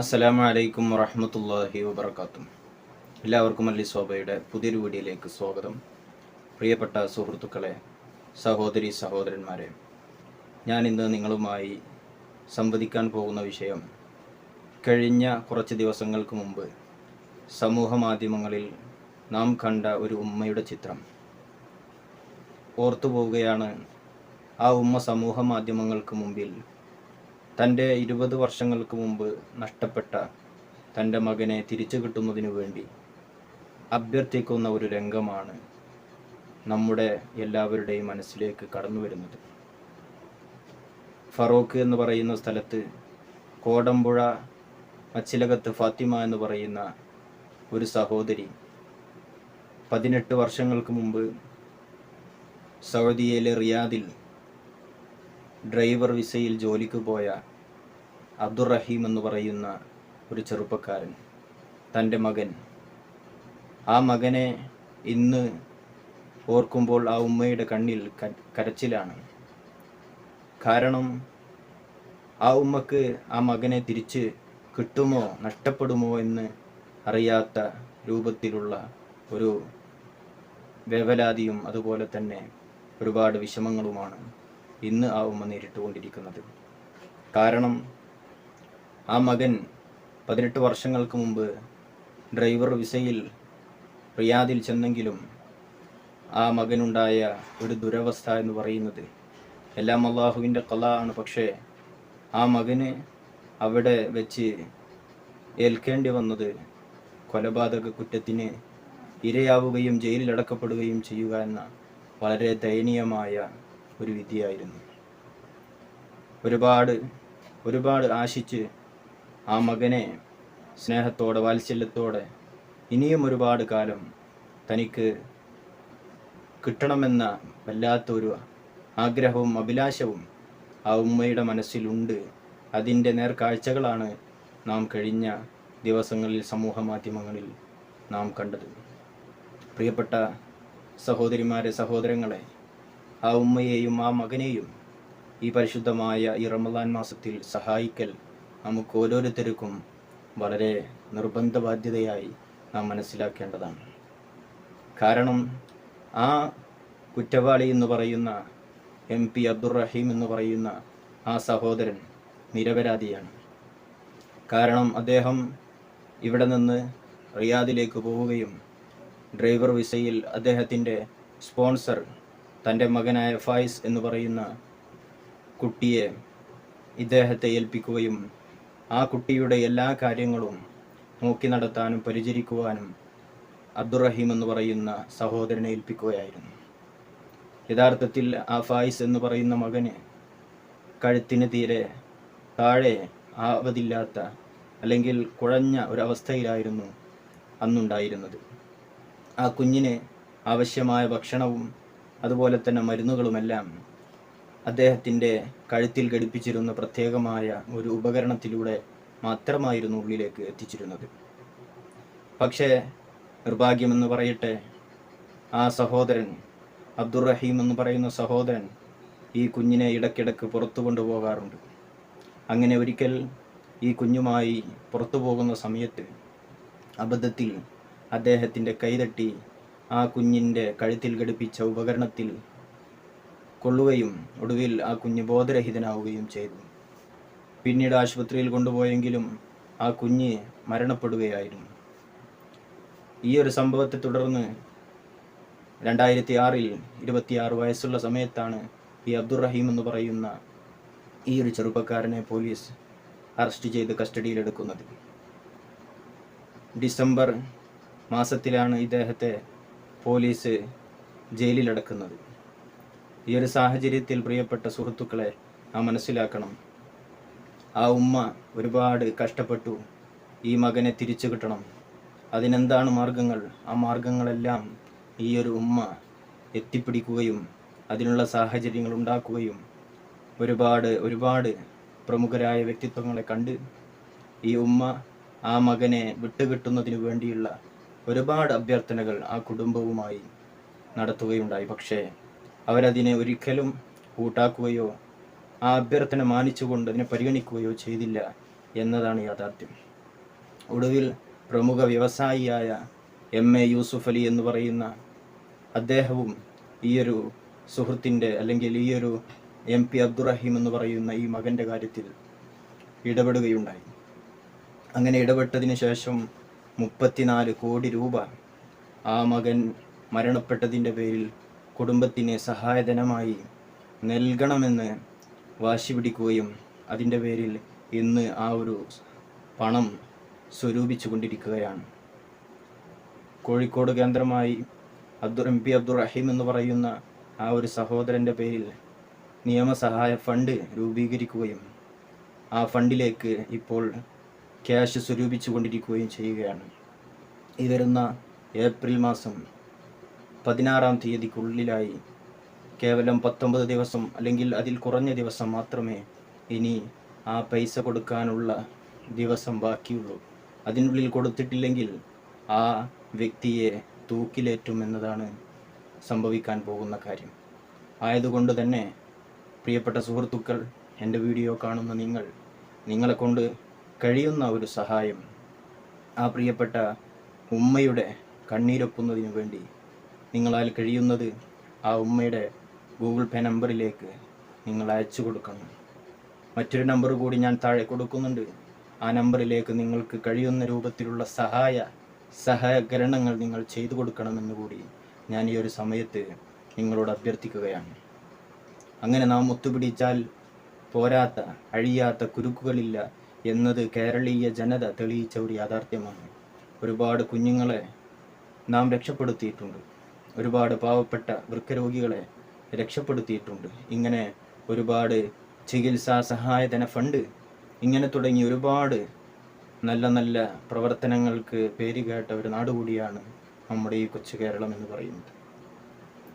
അസ്സലാമു അലൈക്കും വറഹമത്തല്ലാഹി വബർക്കാത്തും എല്ലാവർക്കും അല്ലി ശോഭയുടെ പുതിയൊരു വീഡിയോയിലേക്ക് സ്വാഗതം. പ്രിയപ്പെട്ട സുഹൃത്തുക്കളെ സഹോദരി സഹോദരന്മാരെ ഞാൻ ഇന്ന് നിങ്ങളുമായി സംവദിക്കാൻ പോകുന്ന വിഷയം കഴിഞ്ഞ കുറച്ച് ദിവസങ്ങൾക്ക് മുമ്പ് സമൂഹ മാധ്യമങ്ങളിൽ നാം കണ്ട ഒരു ഉമ്മയുടെ ചിത്രം. ഓർത്തു പോവുകയാണ് ആ ഉമ്മ സമൂഹ മാധ്യമങ്ങൾക്ക് മുമ്പിൽ തന്റെ ഇരുപത് വർഷങ്ങൾക്ക് മുമ്പ് നഷ്ടപ്പെട്ട തന്റെ മകനെ തിരിച്ചു കിട്ടുന്നതിനു വേണ്ടി അഭ്യർത്ഥിക്കുന്ന ഒരു രംഗമാണ് നമ്മുടെ എല്ലാവരുടെയും മനസ്സിലേക്ക് കടന്നു വരുന്നത്. ഫറോക്ക് എന്ന് പറയുന്ന സ്ഥലത്ത് കോടമ്പുഴ മച്ചിലകത്ത് ഫാത്തിമ എന്ന് പറയുന്ന ഒരു സഹോദരി പതിനെട്ട് വർഷങ്ങൾക്ക് മുമ്പ് സൗദിയിലെ റിയാദിൽ ഡ്രൈവർ വിസയിൽ ജോലിക്ക് പോയ അബ്ദുറഹീം എന്ന് പറയുന്ന ഒരു ചെറുപ്പക്കാരൻ തന്റെ മകൻ. ആ മകനെ ഇന്ന് ഓർക്കുമ്പോൾ ആ ഉമ്മയുടെ കണ്ണിൽ കരച്ചിലാണ്. കാരണം ആ ഉമ്മക്ക് ആ മകനെ തിരിച്ച് കിട്ടുമോ നഷ്ടപ്പെടുമോ എന്ന് അറിയാത്ത രൂപത്തിലുള്ള ഒരു വേവലാതിയും അതുപോലെ തന്നെ ഒരുപാട് വിഷമങ്ങളുമാണ്. ഇന്ന് ആ ഉമ്മ നേരിട്ടുകൊണ്ടിരിക്കുന്നത്. കാരണം ആ മകൻ പതിനെട്ട് വർഷങ്ങൾക്ക് മുമ്പ് ഡ്രൈവർ വിസയിൽ റിയാദിൽ ചെന്നെങ്കിലും ആ മകനുണ്ടായ ഒരു ദുരവസ്ഥ എന്ന് പറയുന്നത് എല്ലാം അള്ളാഹുവിന്റെ കല ആണ് പക്ഷേ ആ മകന് അവിടെ വെച്ച് ഏൽക്കേണ്ടി വന്നത് കൊലപാതക കുറ്റത്തിന് ഇരയാവുകയും ജയിലിലടക്കപ്പെടുകയും ചെയ്യുക എന്ന വളരെ ദയനീയമായ ഒരു വിധിയായിരുന്നു. ഒരുപാട് ഒരുപാട് ആശിച്ച് ആ മകനെ സ്നേഹത്തോടെ വാത്സല്യത്തോടെ ഇനിയും ഒരുപാട് കാലം തനിക്ക് കിട്ടണമെന്ന വല്ലാത്തൊരു ആഗ്രഹവും അഭിലാഷവും ആ ഉമ്മയുടെ മനസ്സിലുണ്ട്. അതിന്റെ നേർക്കാഴ്ചകളാണ് നാം കഴിഞ്ഞ ദിവസങ്ങളിൽ സമൂഹ മാധ്യമങ്ങളിൽ നാം കണ്ടത്. പ്രിയപ്പെട്ട സഹോദരിമാരെ സഹോദരങ്ങളെ ആ ഉമ്മയെയും ആ മകനെയും ഈ പരിശുദ്ധമായ ഈ റമദാൻ മാസത്തിൽ സഹായിക്കൽ നമുക്ക് ഓരോരുത്തർക്കും വളരെ നിർബന്ധ ബാധ്യതയായി നാം മനസ്സിലാക്കേണ്ടതാണ്. കാരണം ആ കുറ്റവാളി എന്ന് പറയുന്ന എം പി അബ്ദുറഹീം എന്ന് പറയുന്ന ആ സഹോദരൻ നിരപരാധിയാണ്. കാരണം അദ്ദേഹം ഇവിടെ നിന്ന് റിയാദിലേക്ക് പോവുകയും ഡ്രൈവർ വിസയിൽ അദ്ദേഹത്തിന്റെ സ്പോൺസർ തന്റെ മകനായ ഫായിസ് എന്ന് പറയുന്ന കുട്ടിയെ ഇദ്ദേഹത്തെ ഏൽപ്പിക്കുകയും ആ കുട്ടിയുടെ എല്ലാ കാര്യങ്ങളും നോക്കി നടത്താനും പരിചരിക്കുവാനും അബ്ദുറഹീം എന്ന് പറയുന്ന സഹോദരനെ ഏൽപ്പിക്കുകയായിരുന്നു. യഥാർത്ഥത്തിൽ ആ ഫായിസ് എന്ന് പറയുന്ന മകന് കഴുത്തിന് തീരെ താഴെ ആവതില്ലാത്ത അല്ലെങ്കിൽ കുഴഞ്ഞ ഒരവസ്ഥയിലായിരുന്നു അന്നുണ്ടായിരുന്നത്. ആ കുഞ്ഞിന് ആവശ്യമായ ഭക്ഷണവും അതുപോലെ തന്നെ മരുന്നുകളുമെല്ലാം അദ്ദേഹത്തിന്റെ കഴുത്തിൽ ഘടിപ്പിച്ചിരുന്ന പ്രത്യേകമായ ഒരു ഉപകരണത്തിലൂടെ മാത്രമായിരുന്നു ഉള്ളിലേക്ക് എത്തിച്ചിരുന്നത്. പക്ഷേ നിർഭാഗ്യമെന്ന് പറയട്ടെ ആ സഹോദരൻ അബ്ദുറഹീം എന്ന് പറയുന്ന സഹോദരൻ ഈ കുഞ്ഞിനെ ഇടയ്ക്കിടയ്ക്ക് പുറത്തു കൊണ്ടുപോകാറുണ്ട്. അങ്ങനെ ഒരിക്കൽ ഈ കുഞ്ഞുമായി പുറത്തു പോകുന്ന സമയത്ത് അബദ്ധത്തിൽ അദ്ദേഹത്തിന്റെ കൈതട്ടി ആ കുഞ്ഞിന്റെ കഴുത്തിൽ ഘടിപ്പിച്ച ഉപകരണത്തിൽ കൊള്ളുകയും ഒടുവിൽ ആ കുഞ്ഞ് ബോധരഹിതനാവുകയും ചെയ്തു. പിന്നീട് ആശുപത്രിയിൽ കൊണ്ടുപോയെങ്കിലും ആ കുഞ്ഞ് മരണപ്പെടുകയായിരുന്നു. ഈ ഒരു സംഭവത്തെ തുടർന്ന് രണ്ടായിരത്തി ആറിൽ ഇരുപത്തിയാറ് വയസ്സുള്ള സമയത്താണ് ഈ അബ്ദുറഹീം എന്ന് പറയുന്ന ഈ ഒരു ചെറുപ്പക്കാരനെ പോലീസ് അറസ്റ്റ് ചെയ്ത് കസ്റ്റഡിയിലെടുക്കുന്നത്. ഡിസംബർ മാസത്തിലാണ് ഇദ്ദേഹത്തെ പോലീസ് ജയിലിലടക്കുന്നത്. ഈ ഒരു സാഹചര്യത്തിൽ പ്രിയപ്പെട്ട സുഹൃത്തുക്കളെ ആ മനസ്സിലാക്കണം. ആ ഉമ്മ ഒരുപാട് കഷ്ടപ്പെട്ടു ഈ മകനെ തിരിച്ചു കിട്ടണം. അതിനെന്താണ് മാർഗങ്ങൾ? ആ മാർഗങ്ങളെല്ലാം ഈ ഒരു ഉമ്മ എത്തിപ്പിടിക്കുകയും അതിനുള്ള സാഹചര്യങ്ങൾ ഉണ്ടാക്കുകയും ഒരുപാട് ഒരുപാട് പ്രമുഖരായ വ്യക്തിത്വങ്ങളെ കണ്ട് ഈ ഉമ്മ ആ മകനെ വിട്ടുകിട്ടുന്നതിന് വേണ്ടിയുള്ള ഒരുപാട് അഭ്യർത്ഥനകൾ ആ കുടുംബവുമായി നടത്തുകയുണ്ടായി. പക്ഷേ അവരതിനെ ഒരിക്കലും കൂട്ടാക്കുകയോ ആ അഭ്യർത്ഥന മാനിച്ചുകൊണ്ട് അതിനെ പരിഗണിക്കുകയോ ചെയ്തില്ല എന്നതാണ് യാഥാർത്ഥ്യം. ഒടുവിൽ പ്രമുഖ വ്യവസായിയായ എം. എ. യൂസുഫ് അലി എന്ന് പറയുന്ന അദ്ദേഹവും ഈയൊരു സുഹൃത്തിന്റെ അല്ലെങ്കിൽ ഈയൊരു എം. പി. അബ്ദുറഹീം എന്ന് പറയുന്ന ഈ മകന്റെ കാര്യത്തിൽ ഇടപെടുകയുണ്ടായി. അങ്ങനെ ഇടപെട്ടതിന് ശേഷം മുപ്പത്തിനാല് കോടി രൂപ. ആ മകൻ മരണപ്പെട്ടതിന്റെ പേരിൽ കുടുംബത്തിന് സഹായധനമായി നൽകണമെന്ന് വാശി പിടിക്കുകയും അതിന്റെ പേരിൽ ഇന്ന് ആ ഒരു പണം സ്വരൂപിച്ചു കൊണ്ടിരിക്കുകയാണ് കോഴിക്കോട് കേന്ദ്രമായി അബ്ദുർ എം പി അബ്ദുറഹീം എന്ന് പറയുന്ന ആ ഒരു സഹോദരന്റെ പേരിൽ നിയമസഹായ ഫണ്ട് രൂപീകരിക്കുകയും ആ ഫണ്ടിലേക്ക് ഇപ്പോൾ ക്യാഷ് സ്വരൂപിച്ചു കൊണ്ടിരിക്കുകയും ചെയ്യുകയാണ്. ഈ വരുന്ന ഏപ്രിൽ മാസം പതിനാറാം തീയതിക്കുള്ളിലായി കേവലം പത്തൊമ്പത് ദിവസം അല്ലെങ്കിൽ അതിൽ കുറഞ്ഞ ദിവസം മാത്രമേ ഇനി ആ പൈസ കൊടുക്കാനുള്ള ദിവസം ബാക്കിയുള്ളൂ. അതിനുള്ളിൽ കൊടുത്തിട്ടില്ലെങ്കിൽ ആ വ്യക്തിയെ തൂക്കിലേറ്റും എന്നതാണ് സംഭവിക്കാൻ പോകുന്ന കാര്യം. ആയതുകൊണ്ട് തന്നെ പ്രിയപ്പെട്ട സുഹൃത്തുക്കൾ എന്റെ വീഡിയോ കാണുന്ന നിങ്ങൾ നിങ്ങളെ കൊണ്ട് കഴിയുന്ന ഒരു സഹായം ആ പ്രിയപ്പെട്ട ഉമ്മയുടെ കണ്ണീരൊപ്പുന്നതിനു വേണ്ടി നിങ്ങളാൽ കഴിയുന്നത് ആ ഉമ്മയുടെ ഗൂഗിൾ പേ നമ്പറിലേക്ക് നിങ്ങൾ അയച്ചു കൊടുക്കണം. മറ്റൊരു നമ്പർ കൂടി ഞാൻ താഴെ കൊടുക്കുന്നുണ്ട്. ആ നമ്പറിലേക്ക് നിങ്ങൾക്ക് കഴിയുന്ന രൂപത്തിലുള്ള സഹായ സഹകരണങ്ങൾ നിങ്ങൾ ചെയ്തു കൊടുക്കണമെന്ന് കൂടി ഞാൻ ഈ ഒരു സമയത്ത് നിങ്ങളോട് അഭ്യർത്ഥിക്കുകയാണ്. അങ്ങനെ നാം ഒത്തുപിടിച്ചാൽ പോരാത്ത അഴിയാത്ത കുരുക്കുകളില്ല എന്നത് കേരളീയ ജനത തെളിയിച്ച ഒരു യാഥാർത്ഥ്യമാണ്. ഒരുപാട് കുഞ്ഞുങ്ങളെ നാം രക്ഷപ്പെടുത്തിയിട്ടുണ്ട്. ഒരുപാട് പാവപ്പെട്ട വൃക്കരോഗികളെ രക്ഷപ്പെടുത്തിയിട്ടുണ്ട്. ഇങ്ങനെ ഒരുപാട് ചികിത്സാ സഹായധന ഫണ്ട് ഇങ്ങനെ തുടങ്ങി ഒരുപാട് നല്ല നല്ല പ്രവർത്തനങ്ങൾക്ക് പേരുകേട്ട ഒരു നാട് കൂടിയാണ് നമ്മുടെ ഈ കൊച്ചു കേരളം എന്ന് പറയുന്നത്.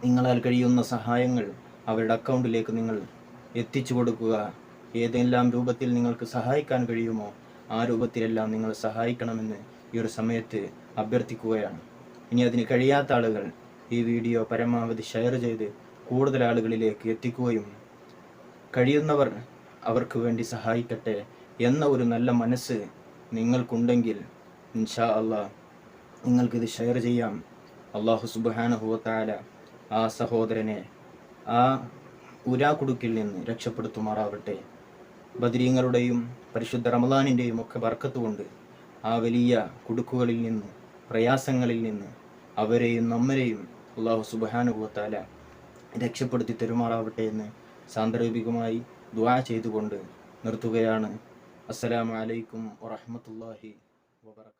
നിങ്ങളാൽ കഴിയുന്ന സഹായങ്ങൾ അവരുടെ അക്കൗണ്ടിലേക്ക് നിങ്ങൾ എത്തിച്ചു കൊടുക്കുക ഏതെല്ലാം രൂപത്തിൽ നിങ്ങൾക്ക് സഹായിക്കാൻ കഴിയുമോ ആ രൂപത്തിലെല്ലാം നിങ്ങൾ സഹായിക്കണമെന്ന് ഈ ഒരു സമയത്ത് അഭ്യർത്ഥിക്കുകയാണ്. ഇനി അതിന് കഴിയാത്ത ആളുകൾ ഈ വീഡിയോ പരമാവധി ഷെയർ ചെയ്ത് കൂടുതൽ ആളുകളിലേക്ക് എത്തിക്കുകയും കഴിയുന്നവർ അവർക്ക് വേണ്ടി സഹായിക്കട്ടെ എന്ന ഒരു നല്ല മനസ്സ് നിങ്ങൾക്കുണ്ടെങ്കിൽ ഇൻഷാ അള്ളാ നിങ്ങൾക്കിത് ഷെയർ ചെയ്യാം. അള്ളാഹു സുബാനുഹുവത്താല ആ സഹോദരനെ ആ ഉരാകുടുക്കിൽ നിന്ന് രക്ഷപ്പെടുത്തുമാറാവട്ടെ. ബദരീങ്ങളുടെയും പരിശുദ്ധ റമദാനിന്റെയും ഒക്കെ വർക്കത്തുകൊണ്ട് ആ വലിയ കുടുക്കുകളിൽ നിന്ന് പ്രയാസങ്ങളിൽ നിന്ന് അവരെയും നമ്മരെയും അള്ളാഹു സുബാനുഭവത്താല രക്ഷപ്പെടുത്തി തെരുമാറാവട്ടെ എന്ന് സാന്ദർഭികമായി ദ്വാ ചെയ്തുകൊണ്ട് നിർത്തുകയാണ്. അസ്സലാമു അലൈക്കും വറഹ്മത്തുള്ളാഹി വബറകാതുഹു